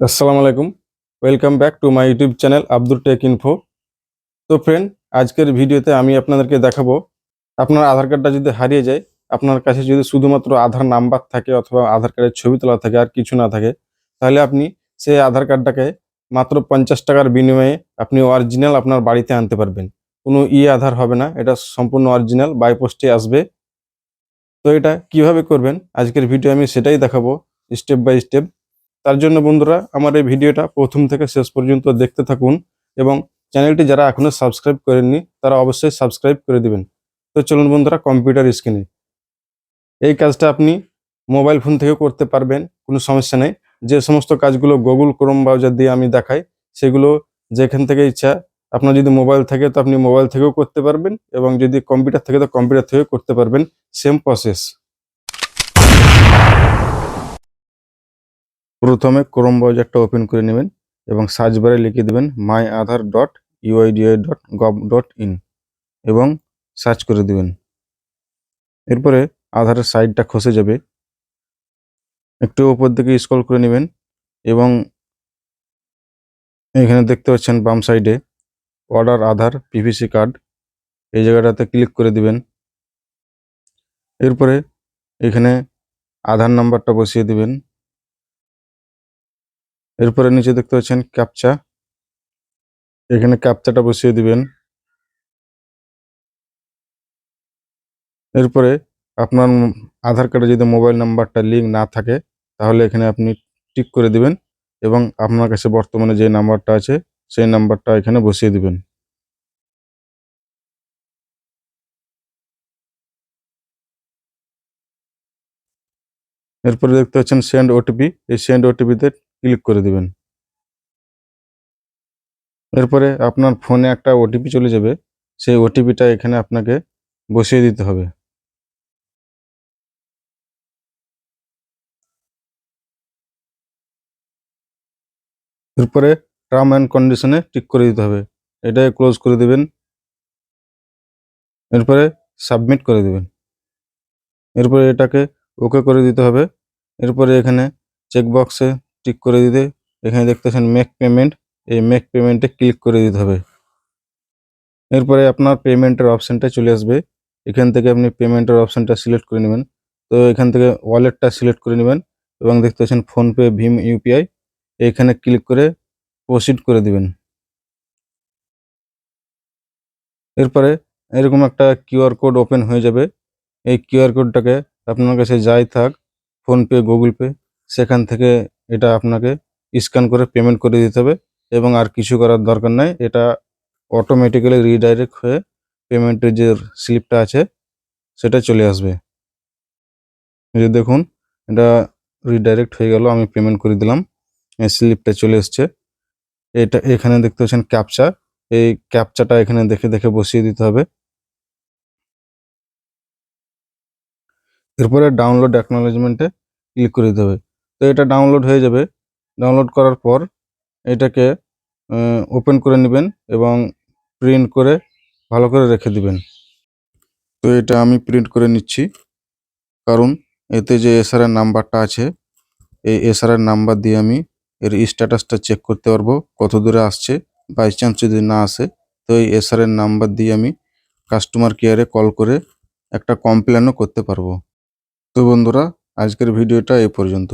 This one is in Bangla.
আসসালামু আলাইকুম। Welcome back to my YouTube channel Abdul tech info তো ফ্রেন্ড আজকের ভিডিওতে আমি আপনাদেরকে দেখাবো, আপনার আধার কার্ডটা যদি হারিয়ে যায়, আপনার কাছে যদি শুধুমাত্র আধার নাম্বার থাকে অথবা আধার কার্ডের ছবি তোলা থাকে আর কিছু না থাকে, তাহলে আপনি সেই আধার কার্ডটাকে মাত্র পঞ্চাশ টাকার বিনিময়ে আপনি অরিজিনাল আপনার বাড়িতে আনতে পারবেন। কোনো ই আধার হবে না, এটা সম্পূর্ণ অরিজিনাল বাই পোস্টে আসবে। তো এটা কীভাবে করবেন, আজকের ভিডিও আমি সেটাই দেখাবো স্টেপ বাই স্টেপ তার জন্য বন্ধুরা আমার এই ভিডিওটা প্রথম থেকে শেষ পর্যন্ত দেখতে থাকুন এবং চ্যানেলটি যারা এখনও সাবস্ক্রাইব করেননি, তারা অবশ্যই সাবস্ক্রাইব করে দিবেন। তো চলুন বন্ধুরা, কম্পিউটার স্ক্রিনে এই কাজটা আপনি মোবাইল ফোন থেকেও করতে পারবেন, কোনো সমস্যা নেই। যে সমস্ত কাজগুলো গুগল ক্রোম ব্রাউজার দিয়ে আমি দেখাই, সেগুলো যেখান থেকে ইচ্ছা, আপনার যদি মোবাইল থাকে তো আপনি মোবাইল থেকেও করতে পারবেন এবং যদি কম্পিউটার থাকে তো কম্পিউটার থেকেও করতে পারবেন। সেম প্রসেস প্রথমে ক্রোম ব্রাউজারটা ওপেন করে নেবেন এবং সার্চ বারে লিখে দেবেন my Aadhaar dot UIDAI dot gov dot in এবং সার্চ করে দিবেন। এরপরে আধারের সাইডটা খসে যাবে। একটু উপর দিকে স্ক্রল করে নেবেন এবং এখানে দেখতে পাচ্ছেন বাম সাইডে অর্ডার আধার পিভিসি কার্ড এই জায়গাটাতে ক্লিক করে দিবেন। এরপরে এখানে আধার নাম্বারটা বসিয়ে দিবেন। এরপরে নিচে দেখতে পাচ্ছেন ক্যাপচা। এখানে ক্যাপচাটা বসিয়ে দিবেন। এরপরে আপনার আধার কার্ডে যদি মোবাইল নাম্বারটা লিঙ্ক না থাকে, তাহলে এখানে আপনি টিক করে দিবেন এবং আপনার কাছে বর্তমানে যে নাম্বারটা আছে, সেই নাম্বারটা এখানে বসিয়ে দিবেন। এরপরে দেখতে পাচ্ছেন সেন্ড ওটিপি। এই সেন্ড ওটিপিতে ক্লিক করে দিবেন। এরপরে আপনার ফোনে একটা ওটিপি চলে যাবে, সেই ওটিপিটা এখানে আপনাকে বসিয়ে দিতে হবে। এরপরে টার্ম অ্যান্ড কন্ডিশনে টিক করে দিতে হবে। এটাই ক্লোজ করে দিবেন। এরপরে সাবমিট করে দিবেন। এরপরে এটাকে ওকে করে দিতে হবে। এরপরে এখানে চেকবক্সে টিক করে দিতে। এখানে দেখতেছেন মেক পেমেন্ট এই মেক পেমেন্টে ক্লিক করে দিতে হবে। এরপরে আপনার পেমেন্টের অপশানটা চলে আসবে। এখান থেকে আপনি পেমেন্টের অপশানটা সিলেক্ট করে নেবেন। তো এখান থেকে ওয়ালেটটা সিলেক্ট করে নেবেন এবং দেখতে পাচ্ছেন ফোনপে ভীম ইউপিআই এখানে ক্লিক করে প্রসিড করে দিবেন। এরপরে এরকম একটা কিউআর কোড ওপেন হয়ে যাবে। এই কিউআর কোডটাকে আপনার কাছে যাই থাক ফোনপে গুগল পে সেখান থেকে এটা আপনাকে স্ক্যান করে পেমেন্ট করে দিতে হবে এবং আর কিছু করার দরকার নাই। এটা অটোমেটিক্যালি রিডাইরেক্ট হয়ে পেমেন্টের যে স্লিপটা আছে, সেটা চলে আসবে। যে দেখুন, এটা রিডাইরেক্ট হয়ে গেল, আমি পেমেন্ট করে দিলাম। স্লিপটা চলে এসছে। এটা এখানে দেখতে পাচ্ছেন ক্যাপচা এই ক্যাপচাটা এখানে দেখে দেখে বসিয়ে দিতে হবে। এরপরে ডাউনলোড অ্যাকনোলেজমেন্টে ক্লিক করে দিতে হবে। তো এটা ডাউনলোড হয়ে যাবে। ডাউনলোড করার পর এটাকে ওপেন করে নেবেন এবং প্রিন্ট করে ভালো করে রেখে দিবেন। তো এটা আমি প্রিন্ট করে নিচ্ছি। কারণ এতে যে এসআরএর নাম্বারটা আছে, এই এসআরএর নাম্বার দিয়ে আমি এর স্ট্যাটাসটা চেক করতে পারব, কত দূরে আসছে বাই চান্স যদি না আসে, তো এই এসআরএর নাম্বার দিয়ে আমি কাস্টমার কেয়ারে কল করে একটা কমপ্লেনও করতে পারব। তো বন্ধুরা, আজকের ভিডিওটা এ পর্যন্ত।